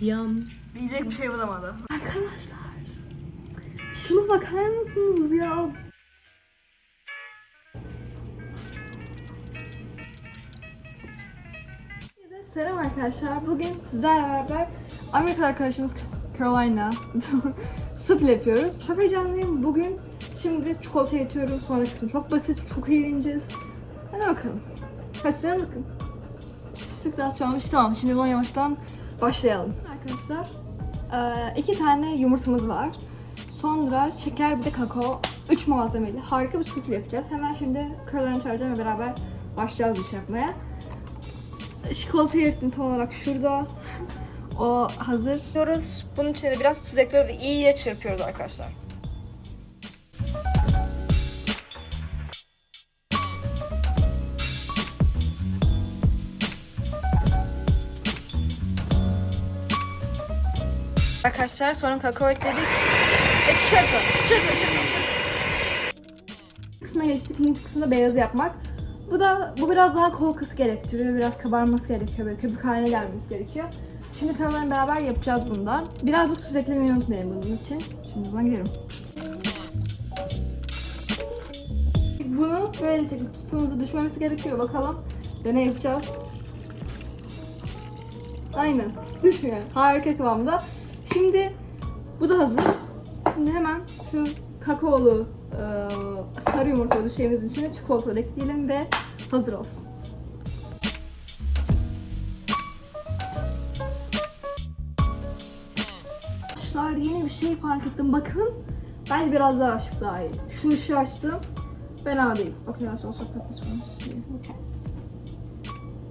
Yum. Diyecek bir şey bulamadı. Arkadaşlar. Şuna bakar mısınız ya? Selam arkadaşlar. Bugün sizlerle beraber Amerikalı arkadaşımız Carolina sıfır yapıyoruz. Çok heyecanlıyım. Bugün şimdi çikolata yetiyorum. Sonra kısmı çok basit. Çok eğleneceğiz. Hadi bakalım. Kaçlarına bakın. Çok rahat olmuş. Tamam şimdi bu yavaştan başlayalım. Arkadaşlar ee, iki tane yumurtamız var. Sonra şeker bir de kakao. Üç malzemeli. Harika bir sufle yapacağız. Hemen şimdi çağıracağım ve beraber başlayacağız bu şey yapmaya. Çikolatayı erittim tam olarak şurada. o hazır. Bunun içine de biraz tuz ekliyoruz ve iyice çırpıyoruz arkadaşlar. Arkadaşlar sonra kakao ekledik. Ve çırpın, çırpın, çırpın, çırpın. Kısma geçtik. İkinci kısımda beyazı yapmak. Bu da bu biraz daha kol kası gerektiriyor. Biraz kabarması gerekiyor. Böyle köpük haline gelmesi gerekiyor. Şimdi kalanlarla beraber yapacağız bundan. Birazcık süt eklemeyi unutmayın bunun için. Şimdi o zaman gidelim. Bunu böyle çekip tuttuğumuzda düşmemesi gerekiyor. Bakalım. Deney yapacağız. Aynen. Düşmüyor. Harika kıvamda. Şimdi bu da hazır. Şimdi hemen şu kakaolu e, sarı yumurtalı şeyimizin içine çikolata ekleyelim ve hazır olsun. Arkadaşlar yeni bir şey fark ettim. Bakın. Bence biraz daha ışık daha iyi. Şu ışığı açtım. Fena değil. Okay, let's also one. Okay.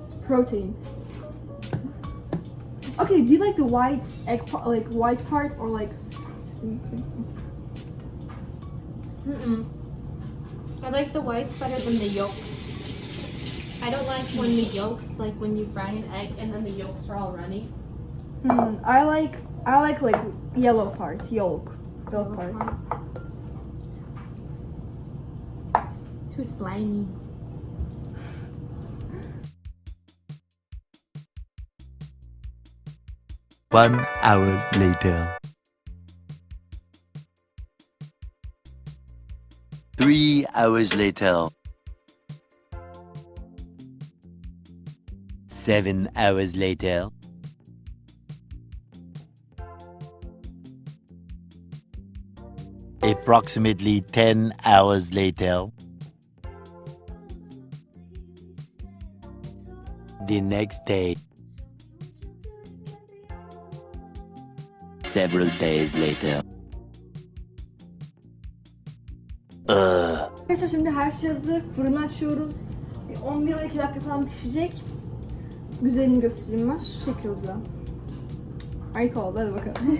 It's protein. Okay, do you like the white egg, like white part or like? Mm-mm. I like the whites better than the yolks. I don't like when the yolks, like when you fry an egg and then the yolks are all runny. Hmm, I like I like like yellow part, yolk, yolk part. Too slimy. One hour later. Three hours later. Seven hours later. Approximately 10 hours later. The next day. Several days later. Ugh. Arkadaşlar şimdi her şey hazır. Fırını açıyoruz. Bir 11-12 dakika falan pişecek. Güzelini göstereyim ben. Şu şekilde. Harika oldu. Hadi bakalım.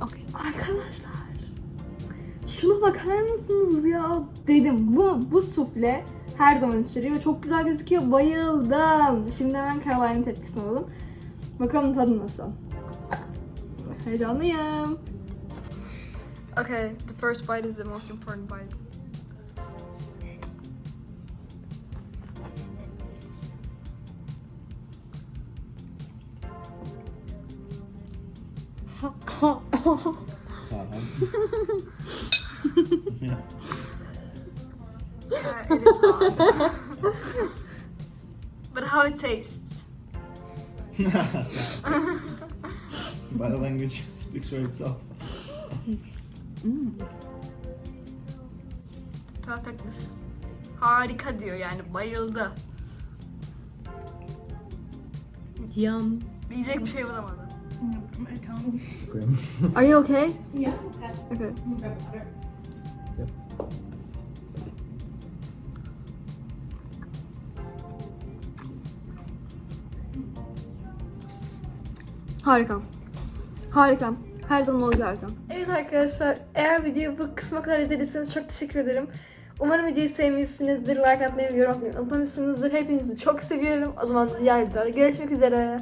okay. Arkadaşlar. Şuna bakar mısınız ya? Dedim bu, bu sufle her zaman içeriyor. Çok güzel gözüküyor. Bayıldım. Şimdi hemen Caroline'ın tepkisini alalım. Bakalım tadı nasıl. Heyecanlıyım. Okay, the first bite is the most important bite. İt is hot. but how it tastes? Body language speaks for itself. Perfectness. Harika diyor yani bayıldı. Yum. Diyecek bir şey bulamadı. Are you okay? Yeah. Okay. Harika. Harika. Her zaman olduğu harika. Evet arkadaşlar eğer videoyu bu kısma kadar izlediyseniz çok teşekkür ederim. Umarım videoyu sevmişsinizdir. Like atmayı ve yorum atmayı unutmamışsınızdır. Hepinizi çok seviyorum. O zaman diğer videoda görüşmek üzere.